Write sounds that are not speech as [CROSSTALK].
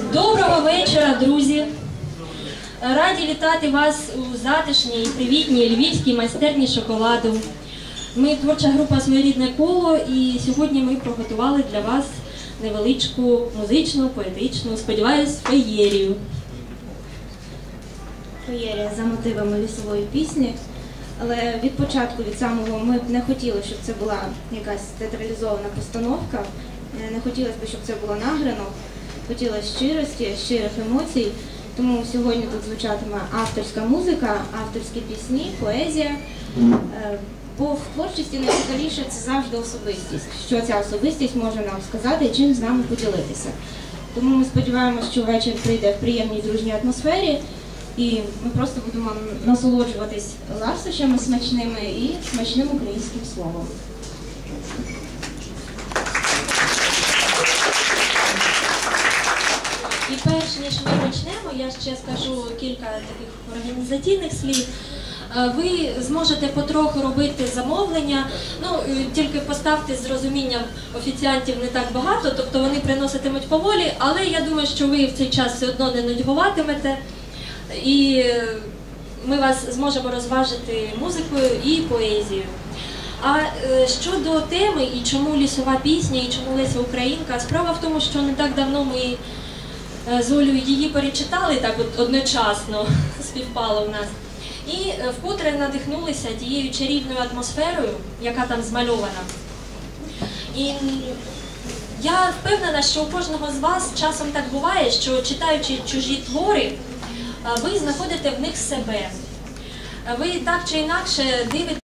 Доброго вечора, друзі! Раді вітати вас у затишній, і привітній львівській майстерні шоколаду. Ми творча група Своєрідне коло, і сьогодні ми приготували для вас невеличку музичну, поетичну, сподіваюсь, феєрію. феєрія за мотивами лісової пісні. Але від початку, від самого, ми б не хотіли, щоб це була якась театралізована постановка. Не хотілося б, щоб це було награно. Хотілося щирості, щирих емоцій. Тому сьогодні тут звучатиме авторська музика, авторські пісні, поезія. Е, Бо в творчості найцікавіше це завжди особистість. Що ця особистість може нам сказати і чим з нами поділитися. Тому ми сподіваємося, що вечір прийде в приємній дружній атмосфері. І ми просто будемо насолоджуватись ласощами смачними і смачним українським словом. І перш ніж ми почнемо, я ще скажу кілька таких організаційних слів. Е, Ви зможете потроху робити замовлення. Ну тільки поставте з розумінням офіціантів не так багато, тобто вони приноситимуть поволі, але я думаю, що ви в цей час все одно не нудьгуватимете. І е, ми вас зможемо розважити музикою і поезією. А е, щодо теми і чому лісова пісня, і чому Леся Українка, справа в тому, що не так давно ми з Олею її перечитали так от одночасно [LAUGHS] співпало в нас. І е, вкотре надихнулися тією чарівною атмосферою, яка там змальована. І я впевнена, що у кожного з вас часом так буває, що читаючи чужі твори, е, ви знаходите в них себе. Е, Ви так чи інакше дивитесь.